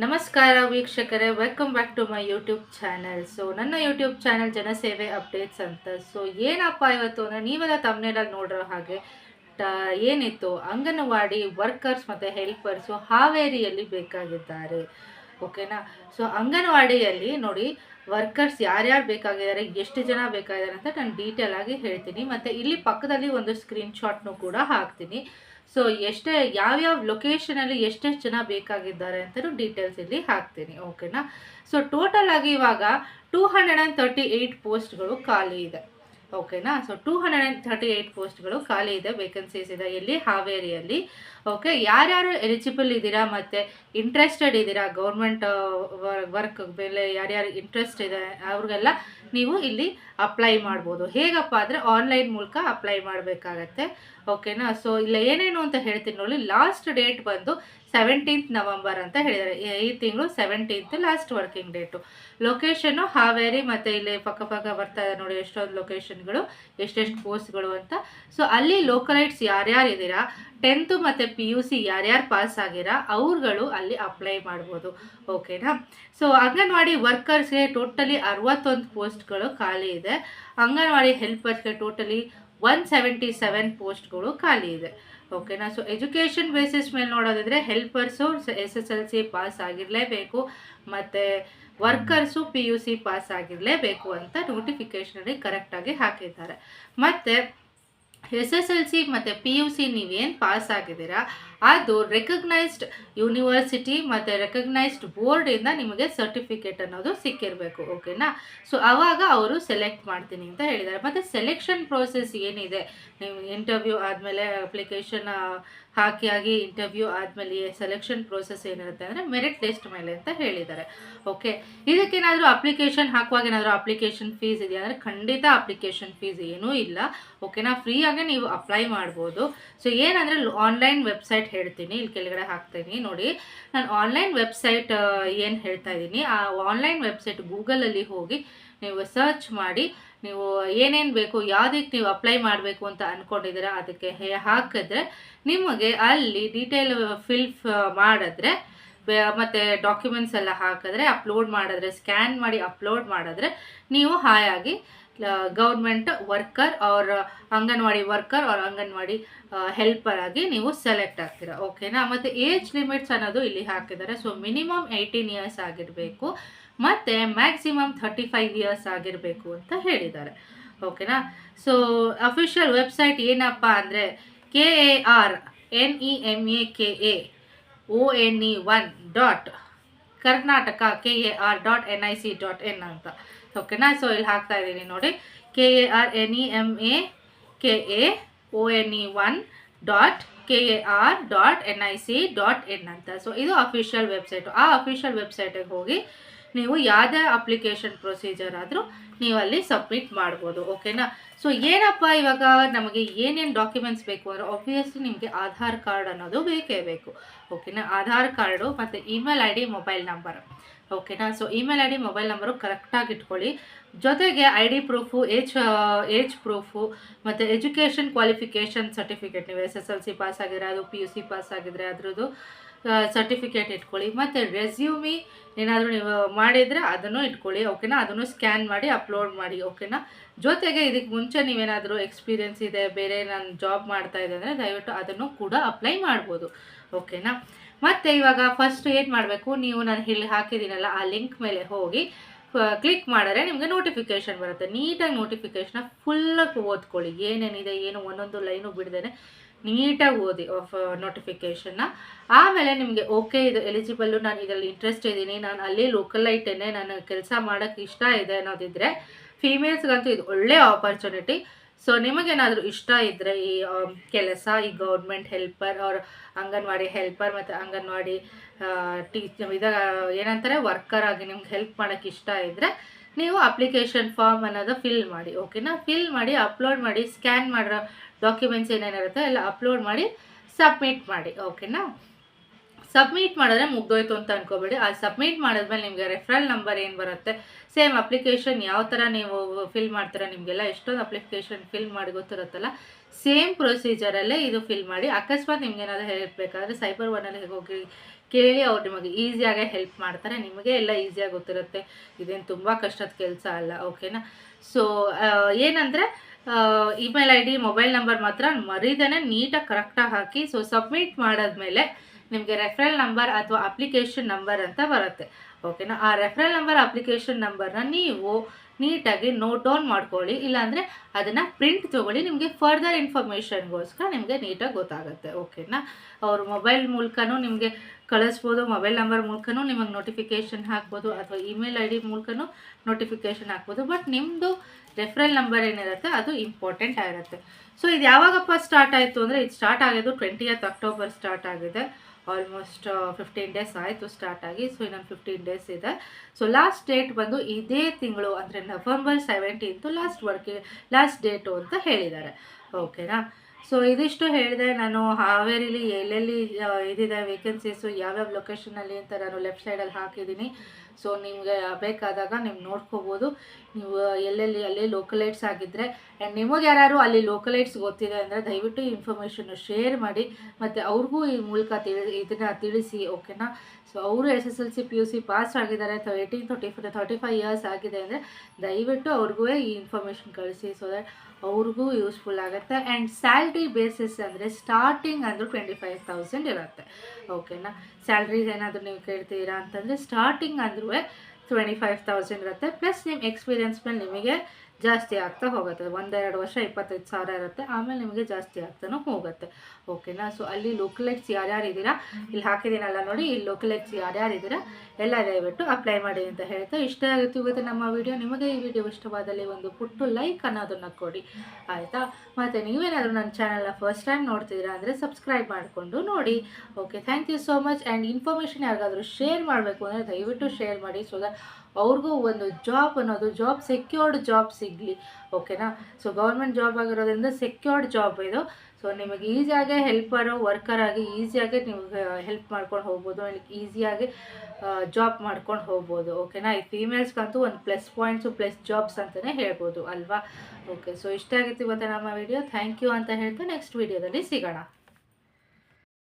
ನಮಸ್ಕಾರ ವೀಕ್ಷಕರೇ welcome back to my YouTube channel so ನನ್ನ ಯೂಟ್ಯೂಬ್ ಚಾನಲ್ ಜನಸೇವೆ ಅಪ್ಡೇಟ್ಸ್ ಅಂತ. ಸೊ ಏನಪ್ಪ ಇವತ್ತು ಅಂದರೆ ನೀವೆಲ್ಲ ತಮ್ಮನೇಲಿ ನೋಡಿರೋ ಹಾಗೆ ಏನಿತ್ತು? ಅಂಗನವಾಡಿ ವರ್ಕರ್ಸ್ ಮತ್ತು ಹೆಲ್ಪರ್ಸು ಹಾವೇರಿಯಲ್ಲಿ ಬೇಕಾಗಿದ್ದಾರೆ. ಓಕೆನಾ ಸೊ ಅಂಗನವಾಡಿಯಲ್ಲಿ ನೋಡಿ ವರ್ಕರ್ಸ್ ಯಾರ್ಯಾರು ಬೇಕಾಗಿದ್ದಾರೆ, ಎಷ್ಟು ಜನ ಬೇಕಾಗಿದ್ದಾರೆ ಅಂತ ನಾನು ಡೀಟೇಲ್ ಆಗಿ ಹೇಳ್ತೀನಿ. ಮತ್ತು ಇಲ್ಲಿ ಪಕ್ಕದಲ್ಲಿ ಒಂದು ಸ್ಕ್ರೀನ್ಶಾಟ್ನು ಕೂಡ ಹಾಕ್ತೀನಿ. ಸೊ ಎಷ್ಟೇ ಯಾವ್ಯಾವ ಲೊಕೇಶನಲ್ಲಿ ಎಷ್ಟೆಷ್ಟು ಜನ ಬೇಕಾಗಿದ್ದಾರೆ ಅಂತಲೂ ಡೀಟೇಲ್ಸ್ ಇಲ್ಲಿ ಹಾಕ್ತೀನಿ ಓಕೆನಾ ಸೊ ಟೋಟಲ್ ಆಗಿ ಇವಾಗ two hundred and thirty eight ಪೋಸ್ಟ್ಗಳು ಖಾಲಿ ಇದೆ ಓಕೆನಾ so two hundred and thirty eight ಪೋಸ್ಟ್ಗಳು ಖಾಲಿ ಇದೆ ವೇಕೆನ್ಸೀಸ್ ಇದೆ ಎಲ್ಲಿ ಹಾವೇರಿಯಲ್ಲಿ ಓಕೆ ಯಾರ್ಯಾರು ಎಲಿಜಿಬಲ್ ಇದ್ದೀರಾ ಮತ್ತು ಇಂಟ್ರೆಸ್ಟೆಡ್ ಇದ್ದೀರಾ? ಗೌರ್ಮೆಂಟ್ ವರ್ಕ್ ಮೇಲೆ ಯಾರ್ಯಾರು ಇಂಟ್ರೆಸ್ಟ್ ಇದೆ, ಅವ್ರಿಗೆಲ್ಲ ನೀವು ಇಲ್ಲಿ ಅಪ್ಲೈ ಮಾಡ್ಬೋದು. ಹೇಗಪ್ಪ ಅಂದರೆ ಆನ್ಲೈನ್ ಮೂಲಕ ಅಪ್ಲೈ ಮಾಡಬೇಕಾಗತ್ತೆ. ಓಕೆನಾ? ಸೊ ಇಲ್ಲ ಏನೇನು ಅಂತ ಹೇಳ್ತೀನಿ ನೋಡಿ ಲಾಸ್ಟ್ ಡೇಟ್ ಬಂದು ಸೆವೆಂಟೀನ್ತ್ ನವಂಬರ್ ಅಂತ ಹೇಳಿದ್ದಾರೆ. ಈ- ತಿಂಗಳು seventeenth last working date location Haveri ಮತ್ತು ಇಲ್ಲಿ ಪಕ್ಕ ಪಕ್ಕ ಬರ್ತಾ ಇದೆ ನೋಡಿ ಎಷ್ಟೊಂದು ಲೊಕೇಶನ್ಗಳು ಎಷ್ಟೆಷ್ಟು ಪೋಸ್ಟ್ಗಳು ಅಂತ. ಸೊ ಅಲ್ಲಿ ಲೋಕಲೈಟ್ಸ್ ಯಾರ್ಯಾರು ಇದ್ದೀರಾ? ಟೆಂತು ಮತ್ತು ಪಿ ಯು ಸಿ ಯಾರ್ಯಾರು ಪಾಸ್ ಆಗಿರಾ? ಅವ್ರುಗಳು ಅಲ್ಲಿ ಅಪ್ಲೈ ಮಾಡ್ಬೋದು. ಓಕೆನಾ? ಸೊ ಅಂಗನವಾಡಿ ವರ್ಕರ್ಸ್ಗೆ ಟೋಟಲಿ ಅರವತ್ತೊಂದು ಪೋಸ್ಟ್ಗಳು ಖಾಲಿ ಇದೆ. ಅಂಗನವಾಡಿ ಹೆಲ್ಪರ್ಸ್ಗೆ ಟೋಟಲಿ ಒನ್ ಸೆವೆಂಟಿ ಸೆವೆನ್ ಪೋಸ್ಟ್ಗಳು ಖಾಲಿ ಇದೆ. ಓಕೆನಾ ಸೊ ಎಜುಕೇಷನ್ ಬೇಸಿಸ್ ಮೇಲೆ ನೋಡೋದಿದ್ರೆ helpers S S L C pass ಆಗಿರಲೇಬೇಕು, ಮತ್ತು workers P U C pass ಆಗಿರಲೇಬೇಕು ಅಂತ ನೋಟಿಫಿಕೇಷನಲ್ಲಿ ಕರೆಕ್ಟಾಗಿ ಹಾಕಿದ್ದಾರೆ. ಮತ್ತು ಎಸ್ ಎಸ್ ಎಲ್ ಸಿ ಮತ್ತು ಪಿ ಯು ಸಿ ನೀವೇನು ಪಾಸ್ ಆಗಿದ್ದೀರಾ ಅದು ರೆಕಗ್ನೈಸ್ಡ್ ಯೂನಿವರ್ಸಿಟಿ ಮತ್ತು ರೆಕಗ್ನೈಸ್ಡ್ ಬೋರ್ಡಿಂದ ನಿಮಗೆ ಸರ್ಟಿಫಿಕೇಟ್ ಅನ್ನೋದು ಸಿಕ್ಕಿರಬೇಕು ಓಕೆನಾ ಸೊ ಆವಾಗ ಅವರು ಸೆಲೆಕ್ಟ್ ಮಾಡ್ತೀನಿ ಅಂತ ಹೇಳಿದ್ದಾರೆ. ಮತ್ತು ಸೆಲೆಕ್ಷನ್ ಪ್ರೋಸೆಸ್ ಏನಿದೆ? ನೀವು ಇಂಟರ್ವ್ಯೂ ಆದಮೇಲೆ ಅಪ್ಲಿಕೇಶನ್ ಹಾಕಿ ಆಗಿ ಇಂಟರ್ವ್ಯೂ ಆದಮೇಲೆ ಸೆಲೆಕ್ಷನ್ ಪ್ರೋಸೆಸ್ ಏನಿರುತ್ತೆ ಅಂದರೆ ಮೆರಿಟ್ ಲಿಸ್ಟ್ ಮೇಲೆ ಅಂತ ಹೇಳಿದ್ದಾರೆ ಓಕೆ ಇದಕ್ಕೇನಾದರೂ ಅಪ್ಲಿಕೇಶನ್ ಹಾಕುವಾಗ ಏನಾದರೂ ಅಪ್ಲಿಕೇಶನ್ ಫೀಸ್ ಇದೆಯಾ? ಅಂದರೆ ಖಂಡಿತ ಅಪ್ಲಿಕೇಶನ್ ಫೀಸ್ ಏನೂ ಇಲ್ಲ ಓಕೆನಾ ಫ್ರೀಯಾಗೆ ನೀವು ಅಪ್ಲೈ ಮಾಡ್ಬೋದು. ಸೊ ಏನಂದರೆ ಆನ್ಲೈನ್ ವೆಬ್ಸೈಟ್ ಹೇಳ್ತೀನಿ, ಇಲ್ಲಿ ಕೆಳಗಡೆ ಹಾಕ್ತೀನಿ. ನೋಡಿ, ನಾನು ಆನ್ಲೈನ್ ವೆಬ್ಸೈಟ್ ಏನು ಹೇಳ್ತಾ ಇದ್ದೀನಿ, ಆ ಆನ್ಲೈನ್ ವೆಬ್ಸೈಟ್ ಗೂಗಲಲ್ಲಿ ಹೋಗಿ ನೀವು ಸರ್ಚ್ ಮಾಡಿ, ನೀವು ಏನೇನು ಬೇಕು ಯಾವುದಕ್ಕೆ ನೀವು ಅಪ್ಲೈ ಮಾಡಬೇಕು ಅಂತ ಅಂದ್ಕೊಂಡಿದ್ದೀರಾ ಅದಕ್ಕೆ ಹಾಕಿದ್ರೆ ನಿಮಗೆ ಅಲ್ಲಿ ಡೀಟೇಲ್ ಫಿಲ್ ಮಾಡಿದ್ರೆ ಮತ್ತೆ ಡಾಕ್ಯುಮೆಂಟ್ಸ್ ಎಲ್ಲ ಹಾಕಿದ್ರೆ ಅಪ್ಲೋಡ್ ಮಾಡಿದ್ರೆ ಸ್ಕ್ಯಾನ್ ಮಾಡಿ ಅಪ್ಲೋಡ್ ಮಾಡಿದ್ರೆ ನೀವು ಹಾಯಾಗಿ ಗೌರ್ಮೆಂಟ್ ವರ್ಕರ್ ಅವ್ರ ಅಂಗನವಾಡಿ ವರ್ಕರ್ ಅವ್ರ ಅಂಗನವಾಡಿ ಹೆಲ್ಪರ್ ಆಗಿ ನೀವು ಸೆಲೆಕ್ಟ್ ಆಗ್ತೀರಾ. ಓಕೆನಾ ಮತ್ತು ಏಜ್ ಲಿಮಿಟ್ಸ್ ಅನ್ನೋದು ಇಲ್ಲಿ ಹಾಕಿದ್ದಾರೆ. ಸೊ ಮಿನಿಮಮ್ ಏಯ್ಟೀನ್ ಇಯರ್ಸ್ ಆಗಿರಬೇಕು, ಮತ್ತು ಮ್ಯಾಕ್ಸಿಮಮ್ ಥರ್ಟಿ ಫೈವ್ ಇಯರ್ಸ್ ಆಗಿರಬೇಕು ಅಂತ ಹೇಳಿದ್ದಾರೆ. ಓಕೆನಾ ಸೊ ಅಫಿಷಿಯಲ್ ವೆಬ್ಸೈಟ್ ಏನಪ್ಪ ಅಂದರೆ K A R N E M A K A O N E one dot Karnataka K A R dot N I C dot N ಅಂತ. ಓಕೆನಾ so ಇಲ್ಲಿ ಹಾಕ್ತಾ ಇದ್ದೀನಿ ನೋಡಿ. K A R N E M A K A O N E one dot K A R dot N I C dot N ಅಂತ. So ಇದು official website ಆ official ವೆಬ್ಸೈಟಿಗೆ ಹೋಗಿ ನೀವು ಯಾವುದೇ ಅಪ್ಲಿಕೇಶನ್ ಪ್ರೊಸೀಜರ್ ಆದರೂ ನೀವು ಅಲ್ಲಿ ಸಬ್ಮಿಟ್ ಮಾಡ್ಬೋದು ಓಕೆನಾ ಸೊ ಏನಪ್ಪ ಇವಾಗ ನಮಗೆ ಏನೇನು ಡಾಕ್ಯುಮೆಂಟ್ಸ್ ಬೇಕು ಅಂದರೆ ಆಬ್ವಿಯಸ್ಲಿ ನಿಮಗೆ ಆಧಾರ್ ಕಾರ್ಡ್ ಅನ್ನೋದು ಬೇಕೇ ಬೇಕು ಓಕೆನಾ ಆಧಾರ್ ಕಾರ್ಡು ಮತ್ತು email I D mobile number ಓಕೆನಾ so email I D mobile number ಕರೆಕ್ಟಾಗಿ ಇಟ್ಕೊಳ್ಳಿ. ಜೊತೆಗೆ I D proof age age proof ಮತ್ತು ಎಜುಕೇಷನ್ ಕ್ವಾಲಿಫಿಕೇಷನ್ ಸರ್ಟಿಫಿಕೇಟ್ ನೀವು S S L C pass ಆಗಿದ್ರೆ ಅದು ಪಿ ಯು ಸಿ ಪಾಸ್ ಆಗಿದ್ರೆ ಅದ್ರದ್ದು. ಸರ್ಟಿಫಿಕೇಟ್ ಇಟ್ಕೊಳ್ಳಿ. ಮತ್ತು ರೆಸ್ಯೂಮಿ ಏನಾದರೂ ನೀವು ಮಾಡಿದರೆ ಅದನ್ನು ಇಟ್ಕೊಳ್ಳಿ ಓಕೆನಾ ಅದನ್ನು ಸ್ಕ್ಯಾನ್ ಮಾಡಿ ಅಪ್ಲೋಡ್ ಮಾಡಿ ಓಕೆನಾ ಜೊತೆಗೆ ಇದಕ್ಕೆ ಮುಂಚೆ ನೀವೇನಾದರೂ ಎಕ್ಸ್ಪೀರಿಯೆನ್ಸ್ ಇದೆ, ಬೇರೆ ನಾನು ಜಾಬ್ ಮಾಡ್ತಾ ಇದೆ ಅಂದರೆ ದಯವಿಟ್ಟು ಅದನ್ನು ಕೂಡ ಅಪ್ಲೈ ಮಾಡ್ಬೋದು ಓಕೆನಾ ಮತ್ತು ಇವಾಗ ಫಸ್ಟ್ ಏನು ಮಾಡಬೇಕು? ನೀವು ನಾನು ಇಲ್ಲಿ ಹಾಕಿದ್ದೀನಲ್ಲ, ಆ ಲಿಂಕ್ ಮೇಲೆ ಹೋಗಿ ಕ್ಲಿಕ್ ಮಾಡಿದ್ರೆ ನಿಮಗೆ ನೋಟಿಫಿಕೇಷನ್ ಬರುತ್ತೆ. ನೀಟಾಗಿ ನೋಟಿಫಿಕೇಷನ್ನ ಫುಲ್ಲಾಗಿ ಓದ್ಕೊಳ್ಳಿ. ಏನೇನಿದೆ, ಏನು, ಒಂದೊಂದು ಲೈನು ಬಿಡ್ದೇನೆ ನೀಟಾಗಿ ಓದಿ ಆಫ್ ನೋಟಿಫಿಕೇಷನ್ನ ಆಮೇಲೆ ನಿಮಗೆ ಓಕೆ ಇದು ಎಲಿಜಿಬಲ್ಲು ನಾನು ಇದರಲ್ಲಿ ಇಂಟ್ರೆಸ್ಟ್ ಇದ್ದೀನಿ, ನಾನು ಅಲ್ಲಿ ಲೋಕಲ್ ಐಟೇನೆ ನಾನು ಕೆಲಸ ಮಾಡೋಕ್ಕೆ ಇಷ್ಟ ಇದೆ ಅನ್ನೋದಿದ್ದರೆ ಫೀಮೇಲ್ಸ್ಗಂತೂ ಇದು ಒಳ್ಳೆ ಆಪರ್ಚುನಿಟಿ ಸೊ ನಿಮಗೇನಾದರೂ ಇಷ್ಟ ಇದ್ದರೆ ಈ ಕೆಲಸ, ಈ ಗೌರ್ಮೆಂಟ್ ಹೆಲ್ಪರ್ ಅವ್ರ ಅಂಗನವಾಡಿ ಹೆಲ್ಪರ್ ಮತ್ತು ಅಂಗನವಾಡಿ ಟೀಚ್ ಇದ, ಏನಂತಾರೆ ವರ್ಕರ್ ಆಗಿ ನಿಮ್ಗೆ ಹೆಲ್ಪ್ ಮಾಡೋಕ್ಕೆ ಇಷ್ಟ ಇದ್ದರೆ ನೀವು ಅಪ್ಲಿಕೇಶನ್ ಫಾರ್ಮ್ ಅನ್ನೋದು ಫಿಲ್ ಮಾಡಿ ಓಕೆನಾ ಫಿಲ್ ಮಾಡಿ ಅಪ್ಲೋಡ್ ಮಾಡಿ ಸ್ಕ್ಯಾನ್ ಮಾಡಿರೋ ಡಾಕ್ಯುಮೆಂಟ್ಸ್ ಏನೇನಿರುತ್ತೆ ಎಲ್ಲ ಅಪ್ಲೋಡ್ ಮಾಡಿ ಸಬ್ಮಿಟ್ ಮಾಡಿ ಓಕೆನಾ ಸಬ್ಮಿಟ್ ಮಾಡಿದ್ರೆ ಮುಗ್ದೋಯ್ತು ಅಂತ ಅನ್ಕೋಬೇಡಿ. ಆ ಸಬ್ಮಿಟ್ ಮಾಡಿದ್ಮೇಲೆ ನಿಮಗೆ ರೆಫರಲ್ ನಂಬರ್ ಏನು ಬರುತ್ತೆ? ಸೇಮ್ ಅಪ್ಲಿಕೇಶನ್ ಯಾವ ಥರ ನೀವು ಫಿಲ್ ಮಾಡ್ತೀರಾ ನಿಮಗೆಲ್ಲ ಎಷ್ಟೊಂದು ಅಪ್ಲಿಕೇಶನ್ ಫಿಲ್ ಮಾಡಿ ಗೊತ್ತಿರುತ್ತಲ್ಲ? ಸೇಮ್ ಪ್ರೊಸೀಜರಲ್ಲೇ ಇದು ಫಿಲ್ ಮಾಡಿ. ಅಕಸ್ಮಾತ್ ನಿಮ್ಗೆ ಏನಾದರೂ ಬೇಕಾದರೆ ಸೈಬರ್ ಒನ್ನಲ್ಲಿ ಹೋಗಿ ಕೇಳಿ ಅವ್ರು ನಿಮಗೆ ಈಸಿಯಾಗೇ ಹೆಲ್ಪ್ ಮಾಡ್ತಾರೆ. ನಿಮಗೆ ಎಲ್ಲ ಈಸಿಯಾಗಿ ಗೊತ್ತಿರುತ್ತೆ. ಇದೇನು ತುಂಬ ಕಷ್ಟದ ಕೆಲಸ ಅಲ್ಲ ಓಕೆನಾ ಸೊ ಏನಂದರೆ email I D mobile number ಮಾತ್ರ ಮರೀದೇ ನೀಟಾಗಿ ಕರೆಕ್ಟಾಗಿ ಹಾಕಿ ಸೊ ಸಬ್ಮಿಟ್ ಮಾಡಿದ್ಮೇಲೆ ನಿಮಗೆ ರೆಫ್ರಲ್ ನಂಬರ್ ಅಥವಾ ಅಪ್ಲಿಕೇಶನ್ ನಂಬರ್ ಅಂತ ಬರುತ್ತೆ. ಓಕೆನಾ ಆ ರೆಫ್ರಲ್ ನಂಬರ್ ಅಪ್ಲಿಕೇಶನ್ ನಂಬರ್ನ ನೀವು ನೀಟಾಗಿ ನೋಟ್ ಡೌನ್ ಮಾಡ್ಕೊಳ್ಳಿ, ಇಲ್ಲಾಂದರೆ ಅದನ್ನು ಪ್ರಿಂಟ್ ತೊಗೊಳ್ಳಿ, ನಿಮಗೆ ಫರ್ದರ್ ಇನ್ಫಾರ್ಮೇಷನ್ಗೋಸ್ಕರ ನಿಮಗೆ ನೀಟಾಗಿ ಗೊತ್ತಾಗುತ್ತೆ ಓಕೆನಾ ಅವ್ರ ಮೊಬೈಲ್ ಮೂಲಕನೂ ನಿಮಗೆ ಕಳಿಸ್ಬೋದು ಮೊಬೈಲ್ ನಂಬರ್ ಮೂಲಕನೂ ನಿಮಗೆ ನೋಟಿಫಿಕೇಷನ್ ಹಾಕ್ಬೋದು, ಅಥವಾ ಇಮೇಲ್ ಐ ಡಿ ಮೂಲಕನೂ ನೋಟಿಫಿಕೇಷನ್ ಹಾಕ್ಬೋದು ಬಟ್ ನಿಮ್ಮದು ರೆಫರಲ್ ನಂಬರ್ ಏನಿರುತ್ತೆ ಅದು ಇಂಪಾರ್ಟೆಂಟ್ ಆಗಿರುತ್ತೆ. ಸೊ ಇದು ಯಾವಾಗಪ್ಪ ಸ್ಟಾರ್ಟ್ ಆಯಿತು ಅಂದರೆ, ಇದು ಸ್ಟಾರ್ಟ್ ಆಗೋದು ಟ್ವೆಂಟಿಯತ್ ಅಕ್ಟೋಬರ್ ಸ್ಟಾರ್ಟ್ ಆಗಿದೆ. ಆಲ್ಮೋಸ್ಟ್ ಫಿಫ್ಟೀನ್ ಡೇಸ್ ಆಯಿತು ಸ್ಟಾರ್ಟ್ ಆಗಿ ಸೊ ಇನ್ನೊಂದು ಫಿಫ್ಟೀನ್ ಡೇಸ್ ಇದೆ. ಸೊ ಲಾಸ್ಟ್ ಡೇಟ್ ಬಂದು ಇದೇ ತಿಂಗಳು, ಅಂದರೆ November seventeenth last working last date ಅಂತ ಹೇಳಿದ್ದಾರೆ. ಓಕೆನಾ ಸೊ ಇದಿಷ್ಟು ಹೇಳಿದೆ, ನಾನು ಹಾವೇರಿಲಿ ಎಲ್ಲೆಲ್ಲಿ ಇದಿದೆ ವೇಕೆನ್ಸೀಸು ಯಾವ್ಯಾವ ಲೊಕೇಶನಲ್ಲಿ ಅಂತ ನಾನು ಲೆಫ್ಟ್ ಸೈಡಲ್ಲಿ ಹಾಕಿದ್ದೀನಿ. ಸೊ ನಿಮಗೆ ಬೇಕಾದಾಗ ನೀವು ನೋಡ್ಕೋಬೋದು. ನೀವು ಎಲ್ಲೆಲ್ಲಿ, ಅಲ್ಲಿ ಲೋಕಲೈಟ್ಸ್ ಆಗಿದ್ದರೆ ಆ್ಯಂಡ್ ನಿಮಗೆ ಯಾರು ಅಲ್ಲಿ ಲೋಕಲೈಟ್ಸ್ ಗೊತ್ತಿದೆ ಅಂದರೆ ದಯವಿಟ್ಟು ಇನ್ಫಾರ್ಮೇಷನ್ನು ಶೇರ್ ಮಾಡಿ, ಮತ್ತು ಅವ್ರಿಗೂ ಈ ಮೂಲಕ ತಿಳಿ, ಇದನ್ನು ತಿಳಿಸಿ ಓಕೆನಾ ಸೊ ಅವರು S S L C P U C pass ಆಗಿದ್ದಾರೆ eighteen thirty thirty five years ಆಗಿದೆ ಅಂದರೆ ದಯವಿಟ್ಟು ಅವ್ರಿಗೂ ಈ ಇನ್ಫಾರ್ಮೇಷನ್ ಕಳಿಸಿ ಸೊ ದಟ್ ಅವ್ರಿಗೂ ಯೂಸ್ಫುಲ್ ಆಗುತ್ತೆ. ಆ್ಯಂಡ್ ಸ್ಯಾಲ್ರಿ ಬೇಸಿಸ್ ಅಂದರೆ ಸ್ಟಾರ್ಟಿಂಗ್ ಅಂದರೂ ಟ್ವೆಂಟಿ ಫೈವ್ ತೌಸಂಡ್ ಇರುತ್ತೆ ಓಕೆನಾ ಸ್ಯಾಲ್ರೀಸ್ ಏನಾದರೂ ನೀವು ಕೇಳ್ತೀರಾ ಅಂತಂದರೆ ಸ್ಟಾರ್ಟಿಂಗ್ ಅಂದ್ರೂ ಟ್ವೆಂಟಿ ಫೈವ್ ತೌಸಂಡ್ ಇರುತ್ತೆ ಪ್ಲಸ್ ನಿಮ್ಮ ಎಕ್ಸ್ಪೀರಿಯನ್ಸ್ ಮೇಲೆ ನಿಮಗೆ ಜಾಸ್ತಿ ಆಗ್ತಾ ಹೋಗುತ್ತೆ. ಒಂದೆರಡು ವರ್ಷ ಇಪ್ಪತ್ತೈದು ಸಾವಿರ ಇರುತ್ತೆ. ಆಮೇಲೆ ನಿಮಗೆ ಜಾಸ್ತಿ ಆಗ್ತಾನೂ ಹೋಗುತ್ತೆ. ಓಕೆನಾ ಸೊ ಅಲ್ಲಿ ಲೋಕಲೈಟ್ಸ್ ಯಾರ್ಯಾರು ಇದ್ದೀರಾ? ಇಲ್ಲಿ ಹಾಕಿದ್ದೀನಲ್ಲ ನೋಡಿ ಇಲ್ಲಿ ಲೋಕಲೈಟ್ಸ್ ಯಾರ್ಯಾರು ಇದ್ದೀರಾ? ಎಲ್ಲ ದಯವಿಟ್ಟು ಅಪ್ಲೈ ಮಾಡಿ ಅಂತ ಹೇಳ್ತಾ ಇಷ್ಟ ಆಗುತ್ತೆ. ಇವತ್ತು ನಮ್ಮ ವಿಡಿಯೋ ನಿಮಗೆ ಈ ವಿಡಿಯೋ ಇಷ್ಟವಾದಲ್ಲಿ ಒಂದು ಪುಟ್ಟು ಲೈಕ್ ಅನ್ನೋದನ್ನು ಕೊಡಿ. ಆಯಿತಾ? ಮತ್ತು ನೀವೇನಾದರೂ ನನ್ನ ಚಾನಲ್ನ ಫಸ್ಟ್ ಟೈಮ್ ನೋಡ್ತಿದ್ದೀರಾ ಅಂದರೆ ಸಬ್ಸ್ಕ್ರೈಬ್ ಮಾಡಿಕೊಂಡು ನೋಡಿ. Okay thank you so much and information ಯಾರಿಗಾದರೂ ಶೇರ್ ಮಾಡಬೇಕು ಅಂದರೆ ದಯವಿಟ್ಟು ಶೇರ್ ಮಾಡಿ ಸೊ ದಟ್ ಅವ್ರಿಗೂ ಒಂದು ಜಾಬ್ ಅನ್ನೋದು ಜಾಬ್ ಸೆಕ್ಯೂರ್ಡ್ ಜಾಬ್ ಸಿಗಲಿ ಓಕೆನಾ ಸೊ ಗೌರ್ಮೆಂಟ್ ಜಾಬ್ ಆಗಿರೋದ್ರಿಂದ ಸೆಕ್ಯೂರ್ಡ್ ಜಾಬ್ ಇದು. ಸೊ ನಿಮಗೆ ಈಸಿಯಾಗಿ ಹೆಲ್ಪರು ವರ್ಕರ್ ಆಗಿ ಈಸಿಯಾಗಿ ನಿಮಗೆ ಹೆಲ್ಪ್ ಮಾಡ್ಕೊಂಡು ಹೋಗ್ಬೋದು ಈಸಿಯಾಗಿ ಜಾಬ್ ಮಾಡ್ಕೊಂಡು ಹೋಗ್ಬೋದು ಓಕೆನಾ ಈ ಫೀಮೇಲ್ಸ್ಗಂತೂ ಒಂದು ಪ್ಲಸ್ ಪಾಯಿಂಟ್ಸು ಪ್ಲಸ್ ಜಾಬ್ಸ್ ಅಂತಲೇ ಹೇಳ್ಬೋದು, ಅಲ್ವಾ? ಓಕೆ ಸೊ ಇಷ್ಟ ಆಗಿತ್ತು ಇವತ್ತು ನಮ್ಮ ವಿಡಿಯೋ ಥ್ಯಾಂಕ್ ಯು ಅಂತ ಹೇಳ್ತಾ ನೆಕ್ಸ್ಟ್ ವಿಡಿಯೋದಲ್ಲಿ ಸಿಗೋಣ.